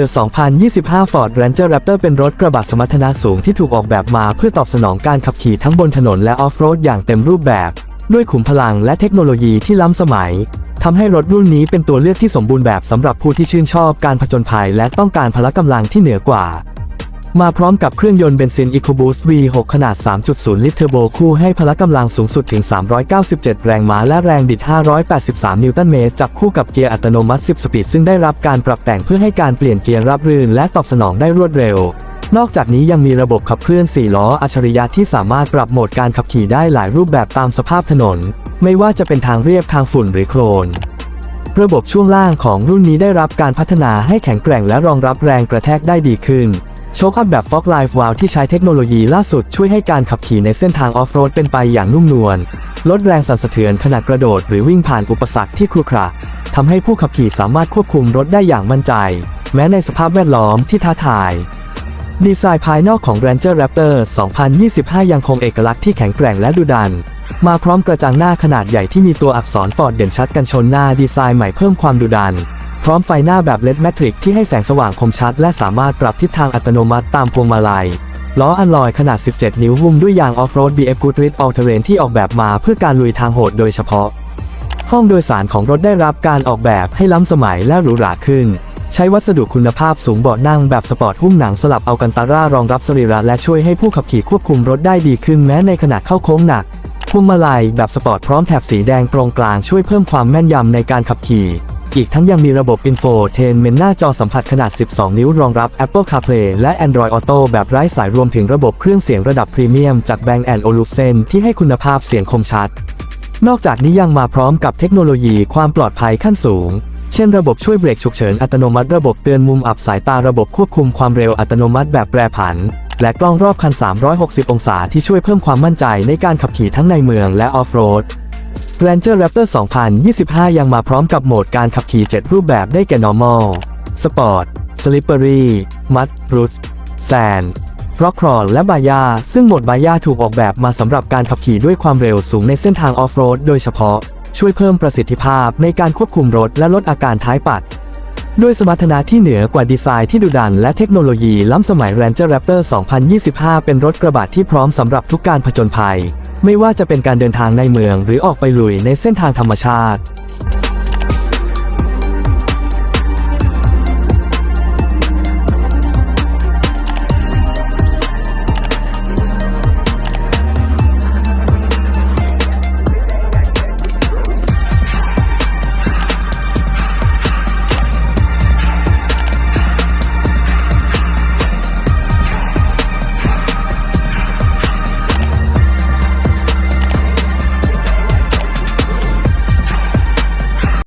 The 2025 Ford Ranger Raptor เป็นรถกระบะสมรรถนะสูงที่ถูกออกแบบมาเพื่อตอบสนองการขับขี่ทั้งบนถนนและออฟโรดอย่างเต็มรูปแบบ ด้วยขุมพลังและเทคโนโลยีที่ล้ำสมัยทำให้รถรุ่นนี้เป็นตัวเลือกที่สมบูรณ์แบบสำหรับผู้ที่ชื่นชอบการผจญภัยและต้องการพละกำลังที่เหนือกว่า มาพร้อมกับเครื่องยนต์เบนซิน EcoBoost V6 ขนาด 3.0 ลิตรเทอร์โบคู่ให้พละกำลังสูงสุดถึง 397 แรงม้าและแรงบิด 583 นิวตันเมตรจับคู่กับเกียร์อัตโนมัติ 10 สปีด ซึ่งได้รับการปรับแต่งเพื่อให้การเปลี่ยนเกียร์ราบรื่นและตอบสนองได้รวดเร็ว นอกจากนี้ยังมีระบบขับเคลื่อน 4 ล้ออัจฉริยะที่สามารถปรับโหมดการขับขี่ได้หลายรูปแบบตามสภาพถนน ไม่ว่าจะเป็นทางเรียบทางฝุ่นหรือโคลนระบบช่วงล่างของรุ่นนี้ได้รับการพัฒนาให้แข็งแกร่งและรองรับแรงกระแทกได้ดีขึ้น โชคอัพแบบ Fog Live Valve ที่ใช้เทคโนโลยีล่าสุดช่วยให้การขับขี่ในเส้นทางออฟโรดเป็นไปอย่างนุ่มนวล ลดแรงสั่นสะเทือนขณะกระโดดหรือวิ่งผ่านอุปสรรคที่ครุขระทำให้ผู้ขับขี่สามารถควบคุมรถได้อย่างมั่นใจ แม้ในสภาพแวดล้อมที่ท้าทาย ดีไซน์ภายนอกของ Ranger Raptor 2025 ยังคงเอกลักษณ์ที่แข็งแกร่งและดุดัน มาพร้อมกระจังหน้าขนาดใหญ่ที่มีตัวอักษรฟอร์ดเด่นชัดกันชนหน้าดีไซน์ใหม่เพิ่มความดุดัน พร้อมไฟหน้าแบบเลดแมทริกที่ให้แสงสว่างคมชัด และสามารถปรับทิศทางอัตโนมัติตามพวงมาลัย ล้ออัลลอยขนาด 17 นิ้วหุ้มด้วยยางออฟโรด BF Goodrich All Terrain ที่ออกแบบมาเพื่อการลุยทางโหดโดยเฉพาะ ห้องโดยสารของรถได้รับการออกแบบให้ล้ำสมัยและหรูหราขึ้น ใช้วัสดุคุณภาพสูงเบาะนั่งแบบสปอร์ตหุ้มหนังสลับเอากันตาร่ารองรับสรีระและช่วยให้ผู้ขับขี่ควบคุมรถได้ดีขึ้นแม้ในขณะเข้าโค้งหนักพวงมาลัยแบบสปอร์ตพร้อมแถบสีแดงตรงกลางช่วยเพิ่มความแม่นยำในการขับขี่ อีกทั้งยังมีระบบ Infotainment หน้าจอสัมผัสขนาด 12 นิ้วรองรับ Apple CarPlay และ Android Auto แบบไร้สายรวมถึงระบบเครื่องเสียงระดับพรีเมียมจาก Bang Olufsen ที่ให้คุณภาพเสียงคมชัด นอกจากนี้ยังมาพร้อมกับเทคโนโลยีความปลอดภัยขั้นสูง เช่นระบบช่วยเบรกฉุกเฉินอัตโนมัติระบบเตือนมุมอับสายตาระบบควบคุมความเร็วอัตโนมัติแบบแปรผัน และกล้องรอบคัน 360 องศาที่ช่วยเพิ่มความมั่นใจในการขับขี่ทั้งในเมืองและออฟโรด Ranger Raptor 2025 ยังมาพร้อมกับโหมดการขับขี่ 7 รูปแบบได้แก่ Normal Sport Slippery Mud Roots Sand Rock Crawl และบายา ซึ่งโหมดบายาถูกออกแบบมาสำหรับการขับขี่ด้วยความเร็วสูงในเส้นทางออฟโรดโดยเฉพาะ ช่วยเพิ่มประสิทธิภาพในการควบคุมรถและลดอาการท้ายปัด ด้วยสมรรถนะที่เหนือกว่าดีไซน์ที่ดุดันและเทคโนโลยีล้ำสมัย Ranger Raptor 2025 เป็นรถกระบะที่พร้อมสำหรับทุกการผจญภัย ไม่ว่าจะเป็นการเดินทางในเมืองหรือออกไปลุยในเส้นทางธรรมชาติ